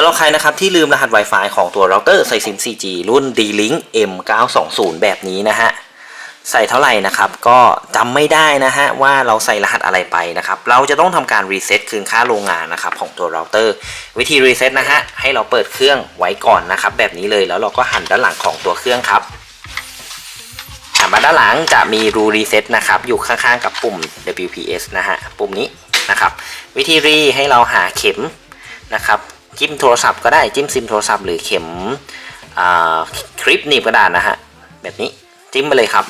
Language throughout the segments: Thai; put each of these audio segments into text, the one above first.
สำหรับใครนะครับที่ลืมรหัส Wi-Fi ของตัวเราเตอร์ใส่ซิม 4G รุ่น D-Link M920 แบบนี้นะฮะใส่เท่าไหร่นะครับก็จำไม่ได้นะฮะว่าเราใส่รหัสอะไรไปนะครับเราจะต้องทำการรีเซ็ตคืนค่าโรงงานนะครับของตัวเราเตอร์ วิธีรีเซ็ตนะฮะให้เราเปิดเครื่องไว้ก่อนนะครับแบบนี้เลยแล้วเราก็หันด้านหลังของตัวเครื่องครับหันมาด้านหลังจะมีรูรีเซ็ตนะครับอยู่ข้างๆกับปุ่ม WPS นะฮะปุ่มนี้นะครับวิธีรีให้เราหาเข็มนะครับ จิ้มโทรศัพท์ก็ได้จิ้มซิมโทรศัพท์หรือเข็มคลิปหนีบกระดาษนะฮะแบบนี้จิ้มไปเลยครับ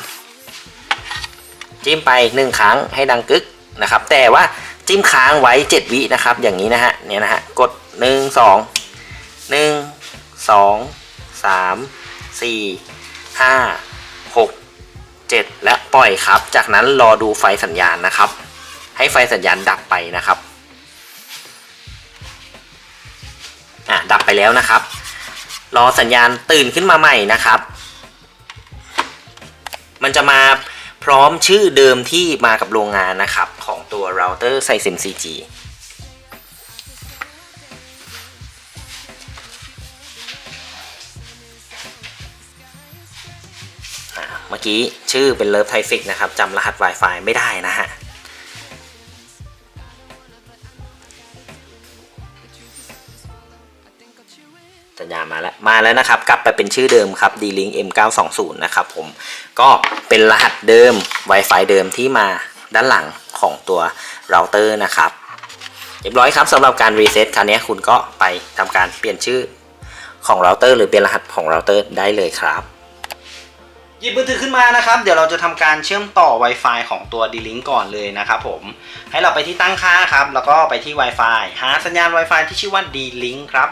จิ้มไปหนึ่งครั้งให้ดังกึกนะครับ แต่ว่าจิ้มค้างไว้ 7 วินะครับ อย่างนี้นะฮะเนี่ยนะฮะกด 1 2 1 2 3 4 5 6 7 และปล่อยครับ จากนั้นรอดูไฟสัญญาณนะครับ ให้ไฟสัญญาณดับไปนะครับ ไปแล้วนะครับ รอสัญญาณตื่นขึ้นมาใหม่นะครับ มันจะมาพร้อมชื่อเดิมที่มากับโรงงานนะครับของตัวเราเตอร์ไซซิม 4G เมื่อกี้ชื่อเป็นเลิฟไทฟิกนะครับจำรหัส Wi-Fi ไม่ได้นะฮะ สัญญามาแล้วมาแล้วนะครับ กลับไปเป็นชื่อเดิมครับ D-Link M920 นะครับผมก็เป็นรหัสเดิม Wi-Fi เดิมที่มาด้านหลังของตัวเราเตอร์นะครับเรียบร้อยครับสำหรับการรีเซ็ตคราวนี้คุณก็ไปทำการเปลี่ยนชื่อของเราเตอร์หรือเปลี่ยนรหัสของเราเตอร์ได้เลยครับหยิบมือถือขึ้นมานะครับ เดี๋ยวเราจะทำการเชื่อมต่อ Wi-Fi ของตัว D-Link ก่อนเลยนะครับผม ให้เราไปที่ตั้งค่าครับ แล้วก็ไปที่ Wi-Fi หาสัญญาณ Wi-Fi ที่ชื่อว่า D-Link ครับ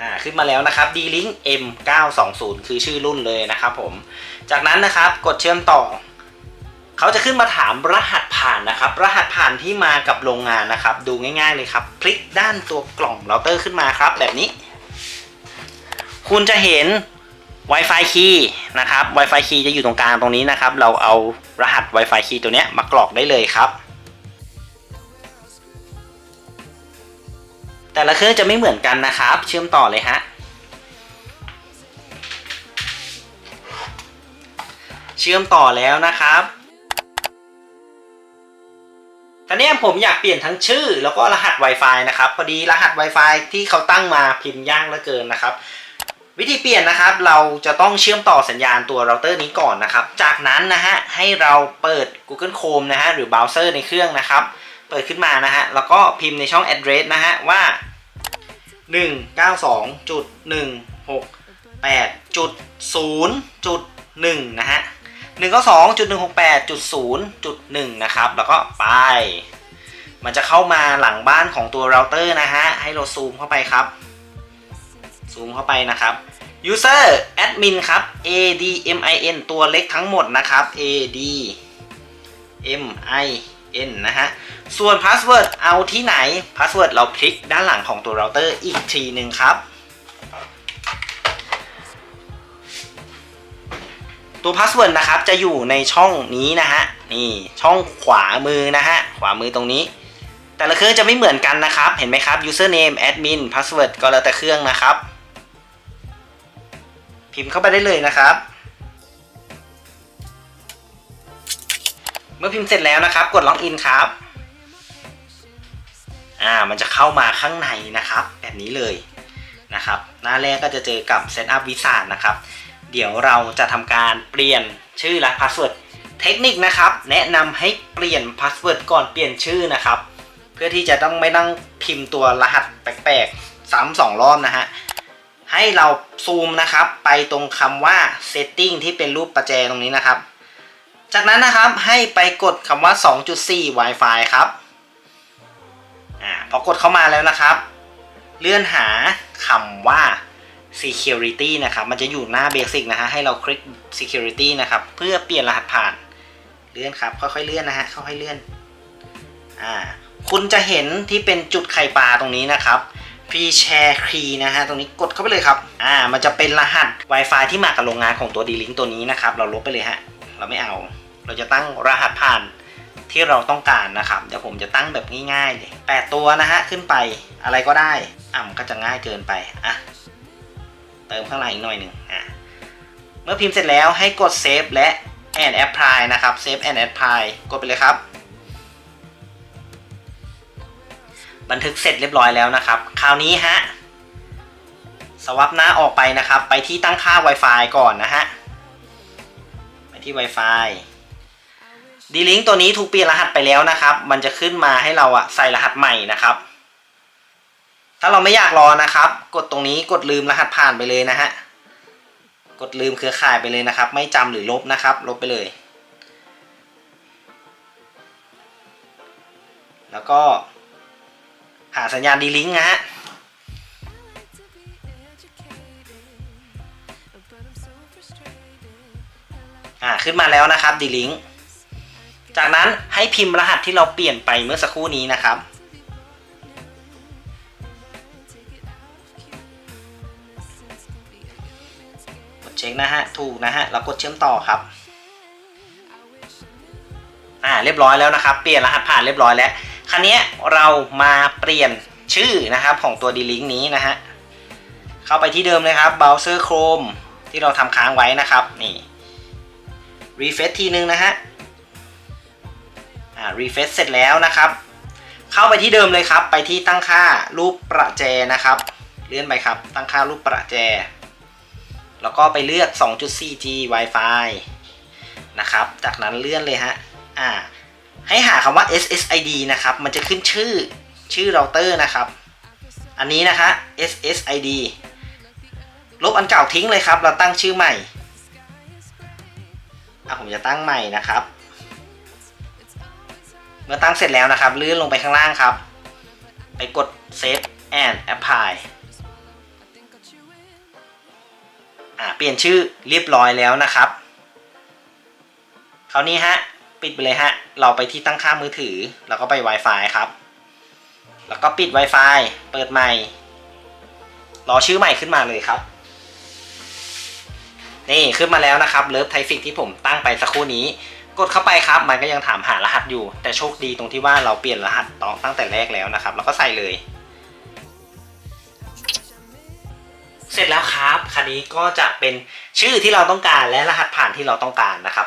อ่าขึ้นมาแล้วนะครับ D-Link M920 คือชื่อรุ่นเลยนะครับผม จากนั้นนะครับกดเชื่อมต่อ เขาจะขึ้นมาถามรหัสผ่านนะครับ รหัสผ่านที่มากับโรงงานนะครับ ดูง่ายๆเลยครับคลิกด้านตัวกล่องเราเตอร์ขึ้นมาครับ แบบนี้ คุณจะเห็น Wi-Fi key นะครับ Wi-Fi key จะอยู่ตรงกลางตรงนี้นะครับ เราเอารหัส Wi-Fi key ตัวนี้มากรอกได้เลยครับ แต่ละเครื่องจะไม่เหมือนกันนะครับ เชื่อมต่อเลยฮะ เชื่อมต่อแล้วนะครับตอนนี้ผมอยากเปลี่ยนทั้งชื่อแล้วก็รหัส Wi-Fi นะครับ พอดีรหัส Wi-Fi ที่เขาตั้งมาพิมพ์ยากเหลือเกินนะครับ วิธีเปลี่ยนนะครับ เราจะต้องเชื่อมต่อสัญญาณตัวเราเตอร์นี้ก่อนนะครับ จากนั้นนะฮะให้เราเปิด Google Chrome นะฮะหรือเบราว์เซอร์ในเครื่องนะครับ เปิดขึ้นมานะฮะแล้วก็พิมพ์ในช่อง address นะฮะว่า 192.168.0.1 นะฮะ192.168.0.1 นะครับ แล้วก็ไป มันจะเข้ามาหลังบ้านของตัวเราเตอร์นะฮะ ให้เราซูมเข้าไปครับ ซูมเข้าไปนะครับ user admin ครับ admin ตัวเล็กทั้งหมดนะครับ a d m i .in นะฮะ ส่วน password เอาที่ไหน password เราคลิกด้านหลังของตัวเราเตอร์อีกทีหนึ่งครับ ตัวพาสเวิร์ดนะครับจะอยู่ในช่องนี้นะฮะ นี่ช่องขวามือนะฮะ ขวามือตรงนี้ แต่ละเครื่องจะไม่เหมือนกันนะครับ เห็นไหมครับ username admin password ก็แล้วแต่เครื่องนะครับ พิมพ์เข้าไปได้เลยนะครับ เมื่อพิมพ์เสร็จแล้วนะครับ กดล็อกอินครับ อ่า มันจะเข้ามาข้างในนะครับ แบบนี้เลยนะครับ หน้าแรกก็จะเจอกับ Setup Wizard นะครับ เดี๋ยวเราจะทำการเปลี่ยนชื่อและพาสเวิร์ดเทคนิคนะครับ แนะนำให้เปลี่ยนพาสเวิร์ดก่อนเปลี่ยนชื่อนะครับ เพื่อที่จะต้องไม่ต้องพิมพ์ตัวรหัสแปลกๆซ้ำสองรอบนะฮะให้เราซูมนะครับไปตรงคำว่า setting ที่เป็นรูปประแจตรงนี้นะครับ จากนั้นนะครับให้ไปกดคำว่า 2.4 Wi-Fi ครับอ่าพอกดเข้ามาแล้วนะครับ เลื่อนหาคำว่า security นะครับ มันจะอยู่หน้า basic นะฮะ ให้เราคลิก security นะครับ เพื่อเปลี่ยนรหัสผ่าน เลื่อนครับ ค่อยๆเลื่อนนะฮะ ค่อยๆเลื่อน อ่า คุณจะเห็นที่เป็นจุดไข่ปลาตรงนี้นะครับ pre share key นะฮะ ตรงนี้กดเข้าไปเลยครับ อ่า มันจะเป็นรหัส Wi-Fi ที่มากับโรงงานของตัว D-Link ตัวนี้นะครับ เราลบไปเลยฮะ เราไม่เอา เราจะตั้งรหัสผ่านที่เราต้องการนะครับเดี๋ยวผมจะตั้งแบบง่ายๆเลยแปดตัวนะฮะขึ้นไปอะไรก็ได้อะมันก็จะง่ายเกินไปอะเติมข้างหลังอีกหน่อยหนึ่งอะเมื่อพิมพ์เสร็จแล้วให้กดเซฟและ and apply นะครับ save and apply กดไปเลยครับ บันทึกเสร็จเรียบร้อยแล้วนะครับ คราวนี้ฮะสวับหน้าออกไปนะครับ ไปที่ตั้งค่า Wi-Fi ก่อนนะฮะ ไปที่ Wi-Fi ดีลิงตัวนี้ถูกเปลี่ยนรหัสไปแล้วนะครับ มันจะขึ้นมาให้เราอะใส่รหัสใหม่นะครับ ถ้าเราไม่อยากรอนะครับ กดตรงนี้กดลืมรหัสผ่านไปเลยนะฮะ กดลืมเครือข่ายไปเลยนะครับ ไม่จำหรือลบนะครับ ลบไปเลย แล้วก็ หาสัญญาณดีลิงก์นะฮะอ่าขึ้นมาแล้วนะครับดีลิงก์ จากนั้นให้พิมพ์รหัสที่เราเปลี่ยนไปเมื่อสักครู่นี้นะครับ กดเช็คนะฮะ ถูกนะฮะ แล้วกดเชื่อมต่อครับ อ่า เรียบร้อยแล้วนะครับ เปลี่ยนรหัสผ่านเรียบร้อยแล้ว คราวนี้เรามาเปลี่ยนชื่อนะครับของตัว D-Link นี้นะฮะ เข้าไปที่เดิมเลยครับ Browser Chrome ที่เราทำค้างไว้นะครับ นี่ refresh ทีนึงนะฮะ อ่า refresh เสร็จแล้วนะครับ เข้าไปที่เดิมเลยครับ ไปที่ตั้งค่ารูปประแจนะครับ เลื่อนไปครับ ตั้งค่ารูปประแจ แล้วก็ไปเลือก 2.4G Wi-Fi นะครับ จากนั้นเลื่อนเลยฮะ อ่า ให้หาคำว่า SSID นะครับ มันจะขึ้นชื่อชื่อเราเตอร์นะครับ อันนี้นะคะ SSID ลบอันเก่าทิ้งเลยครับ เราตั้งชื่อใหม่อะผมจะตั้งใหม่นะครับ มื่อตั้งเสร็จแล้วนะครับ ลื่นลงไปข้างล่างครับ ไปกด Save and Apply อ่าเปลี่ยนชื่อเรียบร้อยแล้วนะครับคราวนี้ฮะ ปิดไปเลยฮะ เราไปที่ตั้งค่ามือถือ แล้วก็ไป Wi-Fi ครับ แล้วก็ปิด Wi-Fi เปิดใหม่ รอชื่อใหม่ขึ้นมาเลยครับ นี่ขึ้นมาแล้วนะครับเลิฟไทฟิกที่ผมตั้งไปสักครู่นี้ กดเข้าไปครับ มันก็ยังถามหารหัสอยู่ แต่โชคดีตรงที่ว่าเราเปลี่ยนรหัสตองตั้งแต่แรกแล้วนะครับ แล้วก็ใส่เลย เสร็จแล้วครับคันนี้ก็จะเป็นชื่อที่เราต้องการและรหัสผ่านที่เราต้องการนะครับ